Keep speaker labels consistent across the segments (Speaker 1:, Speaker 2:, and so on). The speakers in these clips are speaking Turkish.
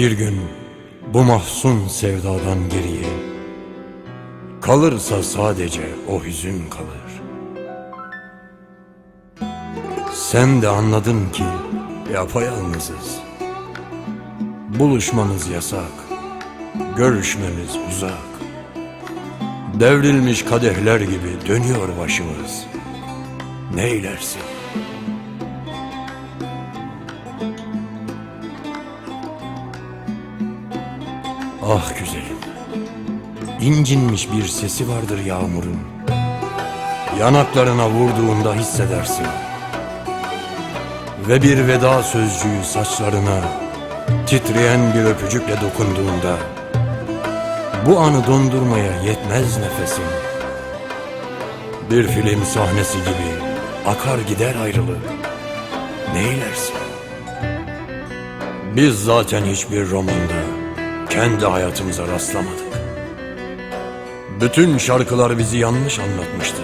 Speaker 1: bir gün bu mahzun sevdadan geriye Kalırsa sadece o hüzün kalır. Sen de anladın ki yapayalnızız. Buluşmamız yasak Görüşmemiz uzak. Devrilmiş kadehler gibi dönüyor başımız. Neylersin? Ah güzelim. İncinmiş bir sesi vardır yağmurun. Yanaklarına vurduğunda hissedersin. Ve bir veda sözcüğü saçlarına Titreyen bir öpücükle dokunduğunda Bu anı dondurmaya yetmez nefesin. Bir film sahnesi gibi Akar gider ayrılık. Neylersin? Biz zaten hiçbir romanda kendi hayatımıza rastlamadık. Bütün şarkılar bizi yanlış anlatmıştı.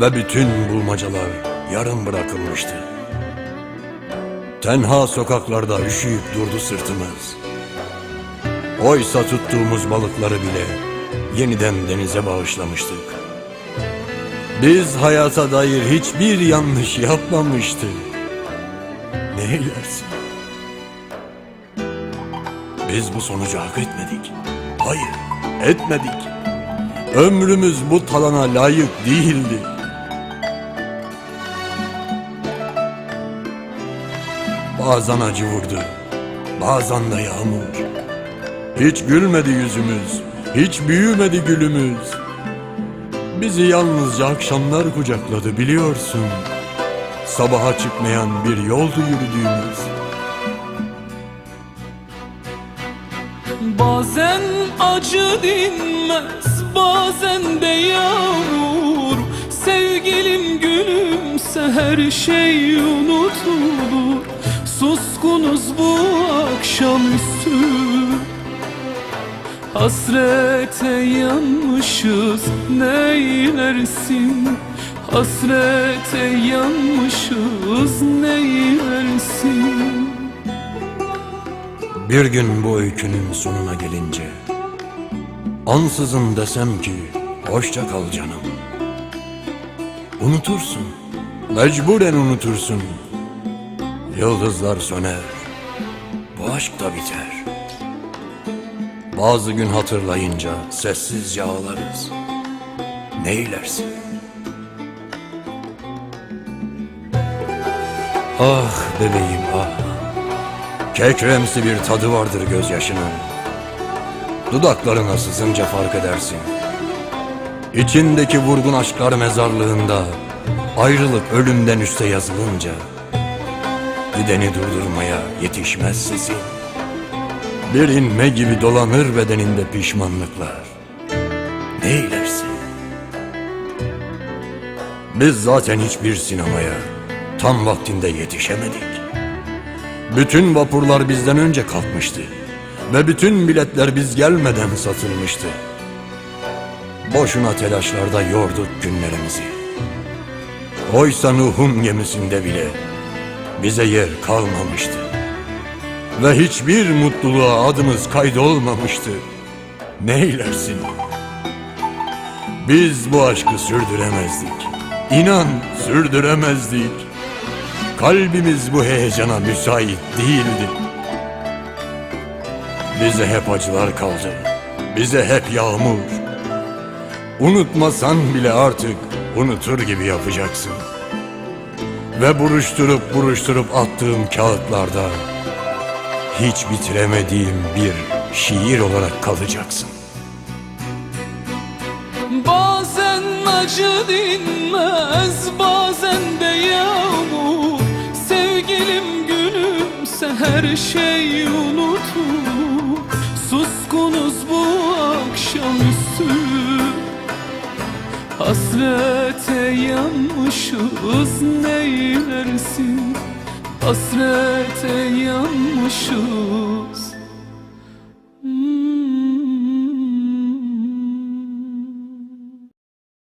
Speaker 1: Ve bütün bulmacalar yarım bırakılmıştı. Tenha sokaklarda üşüyüp durdu sırtımız. Oysa tuttuğumuz balıkları bile yeniden denize bağışlamıştık. Biz hayata dair hiçbir yanlış yapmamıştık. Ne eylersin? Biz bu sonucu hak etmedik. Hayır, etmedik. Ömrümüz bu talana layık değildi. Bazen acı vurdu, bazen de yağmur. Hiç gülmedi yüzümüz, hiç büyümedi gülümüz. Bizi yalnızca akşamlar kucakladı biliyorsun. Sabaha çıkmayan bir yoldu yürüdüğümüz.
Speaker 2: Acı dinmez bazen de yağmur. Sevgilim gülümse her şey unutulur. Suskunuz bu akşamüstü Hasrete yanmışız neylersin? Hasrete yanmışız neylersin?
Speaker 1: Bir gün bu öykünün sonuna gelince Ansızın desem ki hoşça kal canım. Unutursun Mecburen unutursun. Yıldızlar söner Bu aşk da biter. Bazı gün hatırlayınca sessizce ağlarız Neylersin Ah bebeğim ah. Kekremsi bir tadı vardır gözyaşının Dudaklarına sızınca fark edersin. İçindeki vurgun aşklar mezarlığında Ayrılık ölümden üste yazılınca Gideni durdurmaya yetişmez sesin. Bir inme gibi dolanır bedeninde pişmanlıklar. Neylersin? Biz zaten hiçbir sinemaya Tam vaktinde yetişemedik. Bütün vapurlar bizden önce kalkmıştı ve bütün biletler biz gelmeden satılmıştı. Boşuna telaşlarda yorduk günlerimizi. Oysa Nuh'un gemisinde bile bize yer kalmamıştı. Ve hiçbir mutluluğa adımız kaydolmamıştı. Neylersin? Biz bu aşkı sürdüremezdik. İnan sürdüremezdik. Kalbimiz bu heyecana müsait değildi. Bize hep acılar kaldı. Bize hep yağmur. Unutmasan bile artık unutur gibi yapacaksın. Ve buruşturup buruşturup attığım kağıtlarda hiç bitiremediğim bir şiir olarak kalacaksın.
Speaker 2: Bazen acı dinmez bazen de yağmur Sevgilim gülümse her şey unutulur Hasrete yanmışız neylersin Hasrete yanmışız